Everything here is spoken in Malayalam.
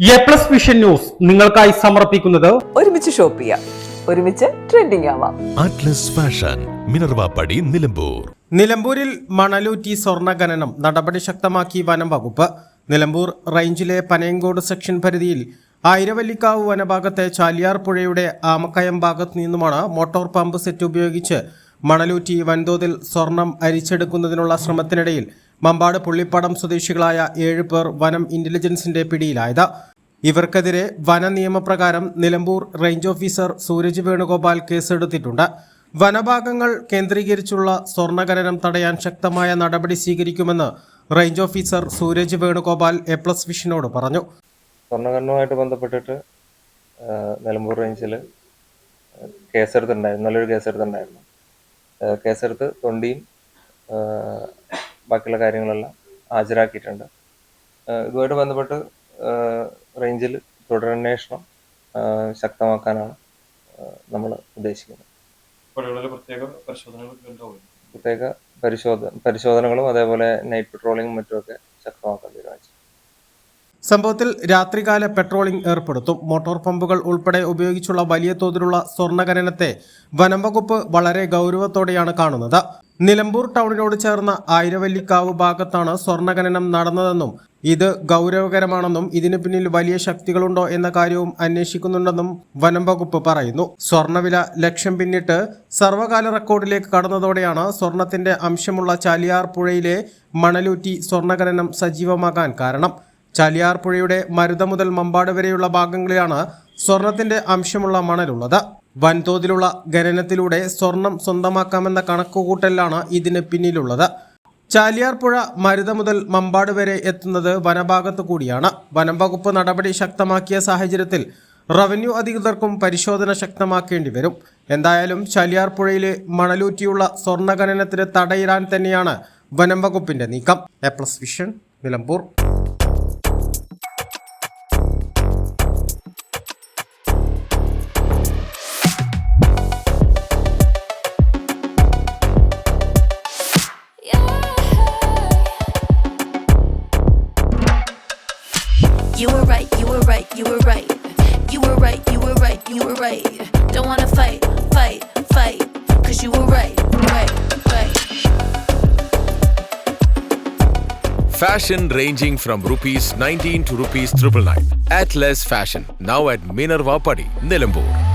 എ പ്ലസ് വിഷൻ ന്യൂസ് നിങ്ങൾക്കായി സമർപ്പിക്കുന്നത് ഒരുമിച്ച് ഷോപ്പ് ചെയ്യാം. ഒരുമിച്ച് ട്രെൻഡിംഗ് ആവാം. അറ്റ്ലസ് ഫാഷൻ മിനർവാപ്പടി നിലമ്പൂർ. നിലമ്പൂരിൽ മണലൂറ്റി സ്വർണ ഖനനം നടപടി ശക്തമാക്കി വനം വകുപ്പ്. നിലമ്പൂർ റേഞ്ചിലെ പനയങ്കോട് സെക്ഷൻ പരിധിയിൽ ആയിരവല്ലിക്കാവ് വനഭാഗത്തെ ചാലിയാർ പുഴയുടെ ആമക്കയം ഭാഗത്തു നിന്നുമാണ് മോട്ടോർ പമ്പ് സെറ്റ് ഉപയോഗിച്ച് മണലൂറ്റി വൻതോതിൽ സ്വർണം അരിച്ചെടുക്കുന്നതിനുള്ള ശ്രമത്തിനിടയിൽ മമ്പാട് പുള്ളിപ്പടം സ്വദേശികളായ ഏഴ് പേർ വനം ഇന്റലിജൻസിന്റെ പിടിയിലായത്. ഇവർക്കെതിരെ വന നിയമപ്രകാരം നിലമ്പൂർ റേഞ്ച് ഓഫീസർ സൂരജ് വേണുഗോപാൽ കേസെടുത്തിട്ടുണ്ട്. വനഭാഗങ്ങൾ കേന്ദ്രീകരിച്ചുള്ള സ്വർണഖനനം തടയാൻ ശക്തമായ നടപടി സ്വീകരിക്കുമെന്ന് range officer Sooraj Venugopal A plus വിഷനോട് പറഞ്ഞു. സ്വർണഖനനവുമായിട്ട് ബന്ധപ്പെട്ടിട്ട് നിലമ്പൂർ റേഞ്ചിൽ കേസെടുത്തിട്ടുണ്ടായിരുന്നു നല്ലൊരു കേസെടുത്തിട്ടുണ്ടായിരുന്നു. കേസെടുത്ത് തൊണ്ടിയും ബാക്കിയുള്ള കാര്യങ്ങളെല്ലാം ഹാജരാക്കിയിട്ടുണ്ട്. ഇതുമായിട്ട് ബന്ധപ്പെട്ട് റേഞ്ചിൽ തുടരന്വേഷണം ശക്തമാക്കാനാണ് നമ്മൾ ഉദ്ദേശിക്കുന്നത്. പ്രത്യേക പരിശോധന പരിശോധനകളും അതേപോലെ നൈറ്റ് പെട്രോളിങ്ങും മറ്റുമൊക്കെ ശക്തമാക്കാൻ തീരുമാനിച്ചു. സംഭവത്തിൽ രാത്രികാല പെട്രോളിംഗ് ഏർപ്പെടുത്തും. മോട്ടോർ പമ്പുകൾ ഉൾപ്പെടെ ഉപയോഗിച്ചുള്ള വലിയ തോതിലുള്ള സ്വർണഖനനത്തെ വനം വകുപ്പ് വളരെ ഗൗരവത്തോടെയാണ് കാണുന്നത്. നിലമ്പൂർ ടൗണിനോട് ചേർന്ന ആയിരവല്ലിക്കാവ് ഭാഗത്താണ് സ്വർണഖനനം നടന്നതെന്നും ഇത് ഗൗരവകരമാണെന്നും ഇതിന് പിന്നിൽ വലിയ ശക്തികളുണ്ടോ എന്ന കാര്യവും അന്വേഷിക്കുന്നുണ്ടെന്നും വനം വകുപ്പ് പറയുന്നു. സ്വർണവില ലക്ഷ്യം പിന്നിട്ട് സർവകാല റെക്കോർഡിലേക്ക് കടന്നതോടെയാണ് സ്വർണത്തിന്റെ അംശമുള്ള ചാലിയാർ പുഴയിലെ മണലൂറ്റി സ്വർണഖനനം സജീവമാകാൻ കാരണം. ചാലിയാർ പുഴയുടെ മരുത മുതൽ മമ്പാട് വരെയുള്ള ഭാഗങ്ങളിലാണ് സ്വർണത്തിന്റെ അംശമുള്ള മണലുള്ളത്. വൻതോതിലുള്ള ഖനനത്തിലൂടെ സ്വർണം സ്വന്തമാക്കാമെന്ന കണക്കുകൂട്ടലാണ് ഇതിന് പിന്നിലുള്ളത്. ചാലിയാർ പുഴ മരുത മുതൽ മമ്പാട് വരെ എത്തുന്നത് വനഭാഗത്തു കൂടിയാണ്. വനം വകുപ്പ് നടപടി ശക്തമാക്കിയ സാഹചര്യത്തിൽ റവന്യൂ അധികൃതർക്കും പരിശോധന ശക്തമാക്കേണ്ടി വരും. എന്തായാലും ചാലിയാർ പുഴയിലെ മണലൂറ്റിയുള്ള സ്വർണ ഖനനത്തിന് തടയിടാൻ തന്നെയാണ് വനം വകുപ്പിന്റെ നീക്കം. A plus vision Nilambur. You were right, you were right, you were right. You were right, you were right, you were right. Don't wanna fight, fight, fight. Cause you were right, right, right. Fashion ranging from rupees 19 to rupees 999. Atlas Fashion, now at Minerva Padi, Nilambur.